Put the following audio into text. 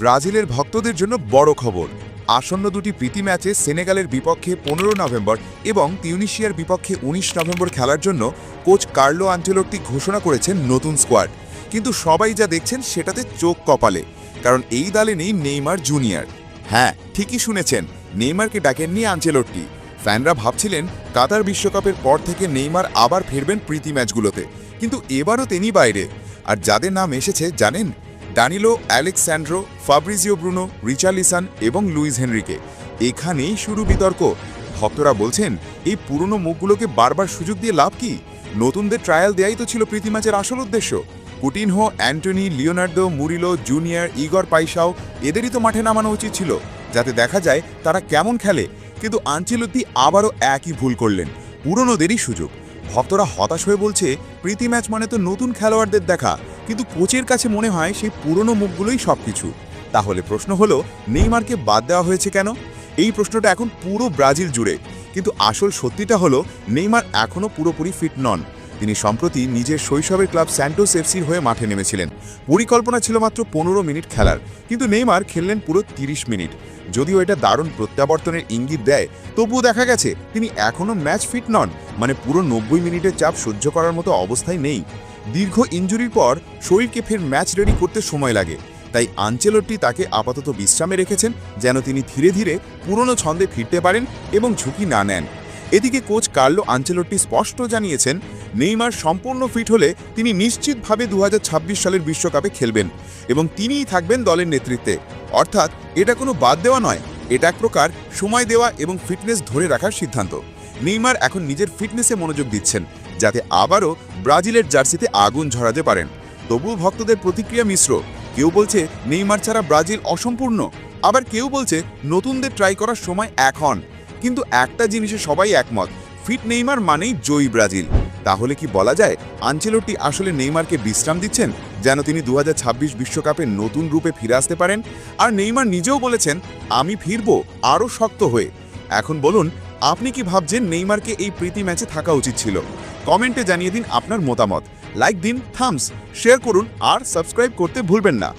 ব্রাজিলের ভক্তদের জন্য বড় খবর। আসন্ন দুটি প্রীতি ম্যাচে সেনেগালের বিপক্ষে পনেরো নভেম্বর এবং তিউনিশিয়ার বিপক্ষে ১৯ নভেম্বর খেলার জন্য কোচ কার্লো আঞ্চেলত্তি ঘোষণা করেছেন নতুন স্কোয়াড। কিন্তু সবাই যা দেখছেন সেটাতে চোখ কপালে, কারণ এই দলে নেই নেইমার জুনিয়র। হ্যাঁ ঠিকই শুনেছেন, নেইমারকে ডাকেননি আঞ্চেলট্টি ফ্যানরা ভাবছিলেন কাতার বিশ্বকাপের পর থেকে নেইমার আবার ফিরবেন প্রীতি ম্যাচগুলোতে। কিন্তু এবারও তিনি বাইরে। আর যাদের নাম এসেছে জানেন Danilo Alex Sandro Fabrizio Bruno Richarlison এবং লুইস হেনরিকে। এখানেই শুরু বিতর্ক। ভক্তরা বলছেন, এই পুরনো মুখগুলোকে বারবার সুযোগ দিয়ে লাভ কি? নতুনদের ট্রায়াল দেয়াই তো ছিল প্রীতি ম্যাচের আসল উদ্দেশ্য। Coutinho, Antony, Leonardo, Murilo, Junior, Igor Paixao, এদেরই তো মাঠে নামানো উচিত ছিল। যাতে দেখা যায়, তারা কেমন খেলে। কিন্তু আঞ্চেলতি আবারও একই ভুল করলেন। পুরনোদেরই সুযোগ। ভক্তরা হতাশ হয়ে বলছে, প্রীতি ম্যাচ মানে তো নতুন খেলোয়াড়দের দেখা। কিন্তু কোচের কাছে মনে হয় সেই পুরনো মুখগুলোই সব কিছু তাহলে প্রশ্ন হলো, নেইমারকে বাদ দেওয়া হয়েছে কেন? এই প্রশ্নটা এখন পুরো ব্রাজিল জুড়ে। কিন্তু আসল সত্যিটা হলো, নেইমার এখনও পুরোপুরি ফিট নন। তিনি সম্প্রতি নিজের শৈশবের ক্লাব স্যান্টোস এফসির হয়ে মাঠে নেমেছিলেন। পরিকল্পনা ছিল মাত্র পনেরো মিনিট খেলার, কিন্তু নেইমার খেললেন পুরো তিরিশ মিনিট। যদিও এটা দারুণ প্রত্যাবর্তনের ইঙ্গিত দেয়, তবুও দেখা গেছে তিনি এখনও ম্যাচ ফিট নন মানে পুরো নব্বই মিনিটের চাপ সহ্য করার মতো অবস্থায় নেই। দীর্ঘ ইঞ্জুরির পর শরীরকে ফের ম্যাচ রেডি করতে সময় লাগে, তাই আঞ্চেলট্টি তাকে আপাতত বিশ্রামে রেখেছেন, যেন তিনি ধীরে ধীরে পুরনো ছন্দে ফিরতে পারেন এবং ঝুঁকি না নেন। এদিকে কোচ কার্লো আঞ্চেলট্টি স্পষ্ট জানিয়েছেন নেইমার সম্পূর্ণ ফিট হলে তিনি নিশ্চিতভাবে দু হাজার ছাব্বিশ সালের বিশ্বকাপে খেলবেন এবং তিনিই থাকবেন দলের নেতৃত্বে। অর্থাৎ এটা কোনো বাদ দেওয়া নয়। এটা এক প্রকার সময় দেওয়া এবং ফিটনেস ধরে রাখার সিদ্ধান্ত। নেইমার এখন নিজের ফিটনেসে মনোযোগ দিচ্ছেন, যাতে আবারও ব্রাজিলের জার্সিতে আগুন ঝরাতে পারেন। তবুও ভক্তদের প্রতিক্রিয়া মিশ্র। কেউ বলছে, নেইমার ছাড়া ব্রাজিল অসম্পূর্ণ। আবার কেউ বলছে, নতুনদের ট্রাই করার সময় এখন কিন্তু একটা জিনিসে সবাই একমত, ফিট নেইমার মানেই জয়ী ব্রাজিল। তাহলে কি বলা যায় আঞ্চেলোটি আসলে নেইমারকে বিশ্রাম দিচ্ছেন, যেন তিনি দু বিশ্বকাপে নতুন রূপে ফিরে আসতে পারেন? আর নেইমার নিজেও বলেছেন, আমি ফিরবো আরও শক্ত হয়ে। এখন বলুন, আপনি কি ভাবছেন নেইমারকে এই প্রীতি ম্যাচে থাকা উচিত ছিল? কমেন্টে জানিয়ে দিন আপনার মতামত। লাইক দিন, থামস, শেয়ার করুন, আর সাবস্ক্রাইব করতে ভুলবেন না।